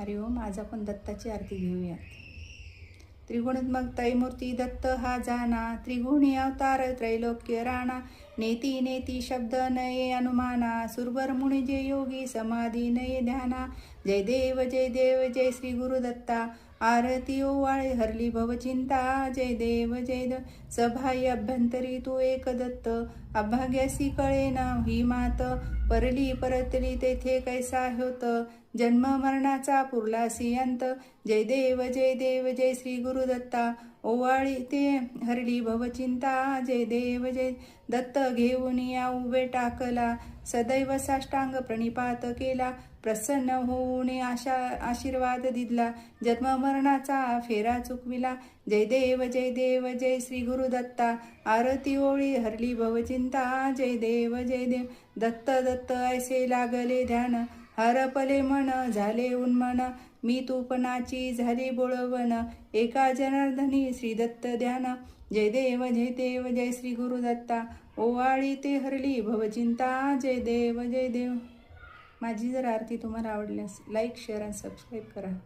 हरिओम आज आपण दत्ताची आरती घेऊयात त्रिगुणात्मक तैमूर्ती दत्त हा जाना त्रिगुणी अवतार त्रैलोक्य राणा. नेती नेती शब्द नये अनुमाना. सुरवर मुनी जय योगी समाधी नये ध्याना. जय देव जय देव जय श्री गुरुदत्ता. आरती ओवाळे हरली भवचिंता जय देव जय देव सभाई अभ्यंतरी तू एक दत्त अभाग्यासी कळे ना ही मात परली परतली तेथे कैसा होत जन्म मरणाचा पुरला सियंत जय देव जय देव जय श्री गुरुदत्ता ओवाळी ते हरली भवचिंता जय देव जय दत्त घेऊन या उभे टाकला सदैव साष्टांग प्रणिपात केला प्रसन्न होऊन आशा आशीर्वाद दिला जन्म मरणाचा फेरा चुकविला. जय देव जय देव जय श्री गुरु दत्ता. आरती ओळी हरली भवचिंता जय देव जय देव. दत्त दत्त ऐसे लागले ध्यान. हरपले मन झाले उन्मन. मी तूपनाची झाली बोळवण. एका जनार्दनी श्री दत्त ध्यान. जय देव जय देव जय श्री गुरुदत्ता ओवाळी ते हरली भवचिंता. जय देव जय देव. माझी जर आरती तुम्हाला आवडल्यास लाईक शेअर आणि सबस्क्राईब करा.